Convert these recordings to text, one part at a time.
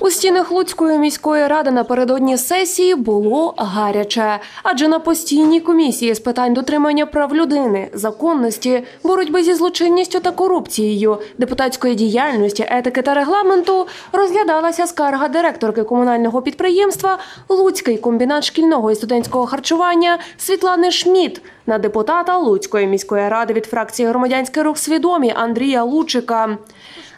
У стінах Луцької міської ради напередодні сесії було гаряче, адже на постійній комісії з питань дотримання прав людини, законності, боротьби зі злочинністю та корупцією, депутатської діяльності, етики та регламенту розглядалася скарга директорки комунального підприємства Луцький комбінат шкільного і студентського харчування Світлани Шміт на депутата Луцької міської ради від фракції Громадянський рух свідомі Андрія Лучика.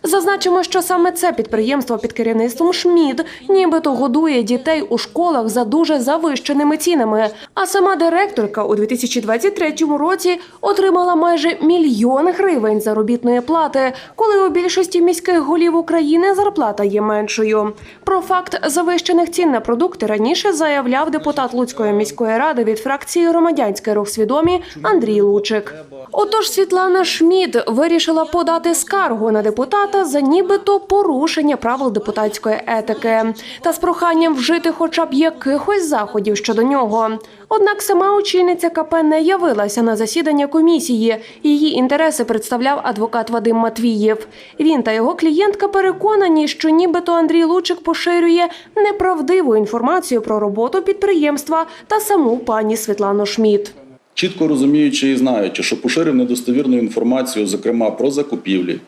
Зазначимо, що саме це підприємство під керівництвом Шмід нібито годує дітей у школах за дуже завищеними цінами. А сама директорка у 2023 році отримала майже мільйон гривень заробітної плати, коли у більшості міських голів України зарплата є меншою. Про факт завищених цін на продукти раніше заявляв депутат Луцької міської ради від фракції Громадянський рух свідомі Андрій Лучик. Отож, Світлана Шмід вирішила подати скаргу на депутата за нібито порушення правил депутатської етики та з проханням вжити хоча б якихось заходів щодо нього. Однак сама очільниця КП не явилася на засідання комісії. Її інтереси представляв адвокат Вадим Матвієв. Він та його клієнтка переконані, що нібито Андрій Лучик поширює неправдиву інформацію про роботу підприємства та саму пані Світлану Шмід. чітко розуміючи і знаючи, що поширив недостовірну інформацію, зокрема про закупівлі,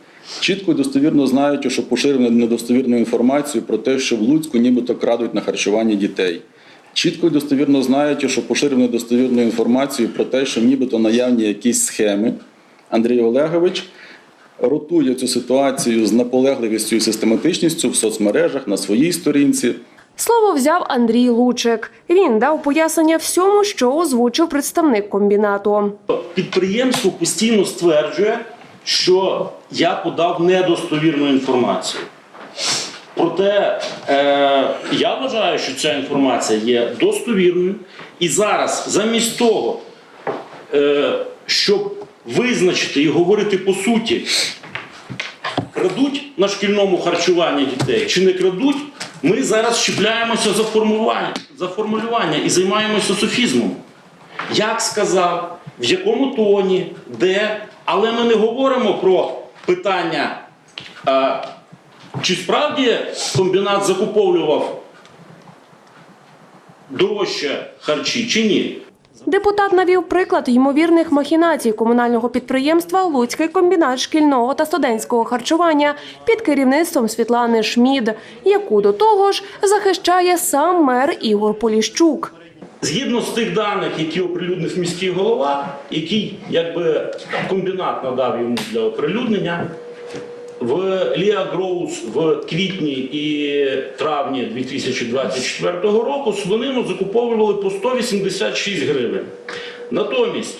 чітко і достовірно знаючи, що поширив недостовірну інформацію про те, що в Луцьку нібито крадуть на харчуванні дітей. Чітко і достовірно знаючи, що поширив недостовірну інформацію про те, що нібито наявні якісь схеми, Андрій Олегович ротує цю ситуацію з наполегливістю і систематичністю в соцмережах на своїй сторінці. Слово взяв Андрій Лучик. Він дав пояснення всьому, що озвучив представник комбінату. Підприємство постійно стверджує, що я подав недостовірну інформацію. Проте е, я вважаю, що ця інформація є достовірною. І зараз, замість того, е, щоб визначити і говорити по суті, крадуть на шкільному харчуванні дітей чи не крадуть, ми зараз щепляємося за формулювання, за формулювання і займаємося софізмом. Як сказав, в якому тоні, де, але ми не говоримо про питання, а, чи справді комбінат закуповував дорожче харчі, чи ні. Депутат навів приклад ймовірних махінацій комунального підприємства Луцький комбінат шкільного та студентського харчування під керівництвом Світлани Шмід, яку до того ж захищає сам мер Ігор Поліщук. Згідно з тих даних, які оприлюднив міський голова, який якби комбінат надав йому для оприлюднення, в Ліа Гроус в квітні і травні 2024 року свинину закуповували по 186 гривень. Натомість,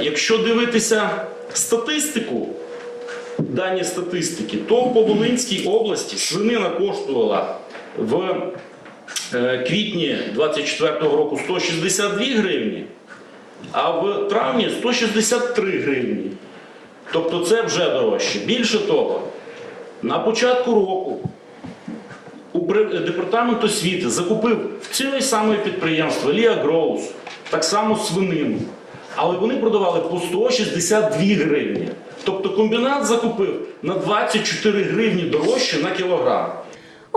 якщо дивитися статистику, дані статистики, то по Волинській області свинина коштувала в квітні 24 року 162 гривні, а в травні 163 гривні. Тобто це вже дорожче. Більше того, на початку року департамент освіти закупив в ціле саме підприємство Ліа Гроус, так само свинину. Але вони продавали по 162 гривні. Тобто комбінат закупив на 24 гривні дорожче на кілограм.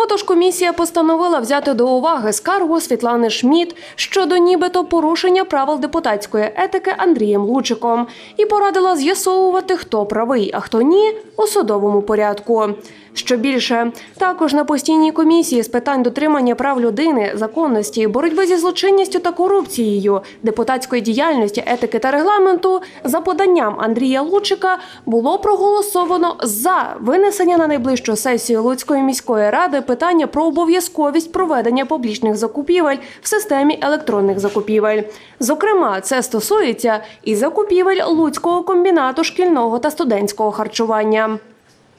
Отож, комісія постановила взяти до уваги скаргу Світлани Шміт щодо нібито порушення правил депутатської етики Андрієм Лучиком і порадила з'ясовувати, хто правий, а хто ні, у судовому порядку. Що більше, також на постійній комісії з питань дотримання прав людини, законності, боротьби зі злочинністю та корупцією, депутатської діяльності, етики та регламенту за поданням Андрія Лучика було проголосовано за винесення на найближчу сесію Луцької міської ради питання про обов'язковість проведення публічних закупівель в системі електронних закупівель. Зокрема, це стосується і закупівель Луцького комбінату шкільного та студентського харчування.